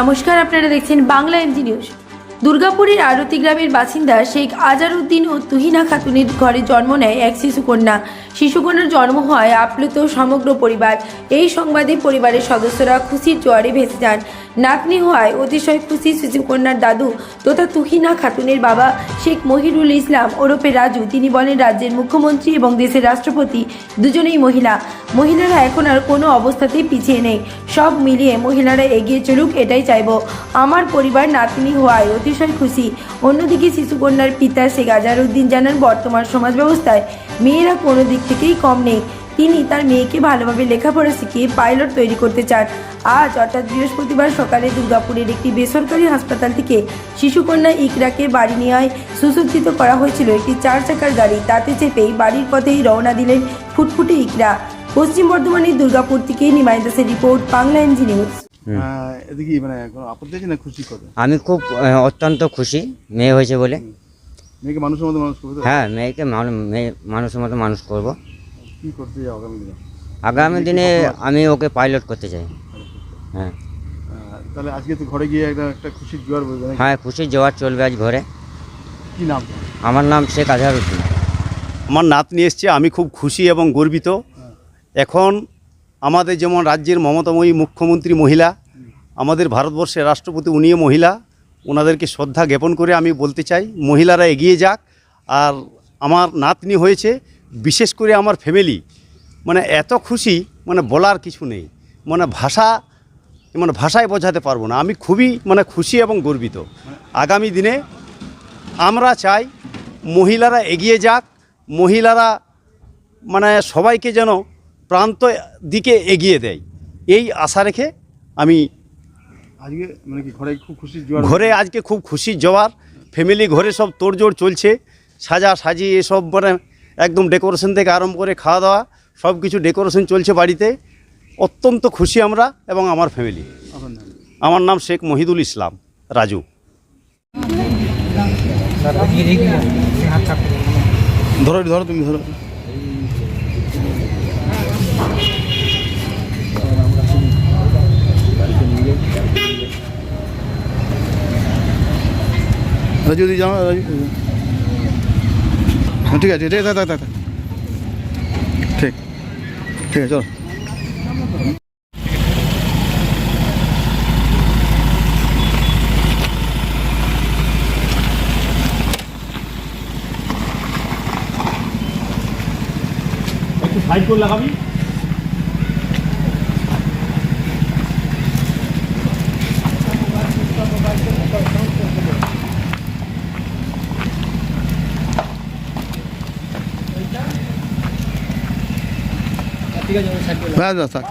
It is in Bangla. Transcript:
নমস্কার, আপনারা দেখছেন বাংলা এমজি নিউজ। দুর্গাপুরের আরতি গ্রামের বাসিন্দা শেখ আজারউদ্দিন ও তুহিনা খাতুনের ঘরে জন্ম নেয় এক শিশুকন্যা। শিশুকন্যার জন্ম হয় আপ্লুত সমগ্র পরিবার। এই সংবাদে পরিবারের সদস্যরা খুশির জোয়ারে ভেসে যান। নাতনি হওয়ায় অতিশয় খুশি শিশুকন্যার দাদু তথা তুহিনা খাতুনের বাবা শেখ মহিরুল ইসলাম ওরফে রাজু। তিনি বলেন, রাজ্যের মুখ্যমন্ত্রী এবং দেশের রাষ্ট্রপতি দুজনেই মহিলা। মহিলারা এখন আর কোনো অবস্থাতেই পিছিয়ে নেই। সব মিলিয়ে মহিলারা এগিয়ে চলুক, এটাই চাইব। আমার পরিবার, নাতনি হওয়ায় অতিশয় খুশি। অন্যদিকে শিশুকন্যার পিতা শেখ আজারউদ্দিন জানান, বর্তমান সমাজ ব্যবস্থায় মেয়েরা কোনো দিক থেকেই কম নেই। তিনি তার মেয়েকে ভালোভাবে লেখাপড়া শিখিয়ে পাইলট তৈরি করতে চান। আজ অর্থাৎ বৃহস্পতিবার সকালে দুর্গাপুরের একটি বেসরকারি হাসপাতাল থেকে শিশুকন্যা ইকরাকে বাড়ি নেওয়ায় সুসজ্জিত করা হয়েছিল একটি চার চাকার গাড়ি। তাতে চেপেই বাড়ির পথেই রওনা দিলেন ফুটফুটে ইকরা। পশ্চিম বর্ধমানের দুর্গাপুর থেকে নিমাই দাসের রিপোর্ট বাংলা এনজি নিউজ। এদিকে মানে আপত্তি না খুশি করে আমি খুব অত্যন্ত খুশি মেয়ে হয়েছে বলে। মেয়েকে মানুষের মতো মানুষ করবে হ্যাঁ মেয়েকে মেয়ে মানুষের মতো মানুষ করব। কি করতে যাও আগামী দিনে? আগামী দিনে আমি ওকে পাইলট করতে চাই। হ্যাঁ। তাহলে আজকে তো ঘরে গিয়ে একটা একটা খুশির জোয়ার বলবে হ্যাঁ খুশি জোয়ার চলবে আজ ঘরে কি নাম? আমার নাম শেখ আজহারউদ্দিন। আমার নাতনি এসছে আমি খুব খুশি এবং গর্বিত। এখন আমাদের যেমন রাজ্যের মমতাময়ী মুখ্যমন্ত্রী মহিলা আমাদের ভারতবর্ষের রাষ্ট্রপতি উনিও মহিলা ওনাদেরকে শ্রদ্ধা জ্ঞাপন করে আমি বলতে চাই মহিলারা এগিয়ে যাক। আর আমার নাতনি হয়েছে বিশেষ করে আমার ফ্যামিলি মানে এত খুশি মানে বলার কিছু নেই। মানে ভাষা মানে ভাষায় বোঝাতে পারব না। আমি খুবই মানে খুশি এবং গর্বিত। আগামী দিনে আমরা চাই মহিলারা এগিয়ে যাক মহিলারা মানে সবাইকে যেন প্রান্ত দিকে এগিয়ে দেয়। এই আশা রেখে আমি আজকে মানে কি ঘরে খুব জোয়ার? ঘরে আজকে খুব খুশির জোয়ার। ফ্যামিলি ঘরে সব তোড়জোড় চলছে। সাজা সাজি এসব মানে একদম ডেকোরেশন থেকে আরম্ভ করে খাওয়া দাওয়া সব কিছু ডেকোরেশন চলছে বাড়িতে। অত্যন্ত খুশি আমরা এবং আমার ফ্যামিলি আমার নাম শেখ মহিদুল ইসলাম, রাজু। ধরো ধরো তুমি, ধরো। রাজু দি যাও, রাজু। ঠিক আছে ঠিক আছে। ঠিক ঠিক আছে চলো ব্যাস ব্যাস থাক।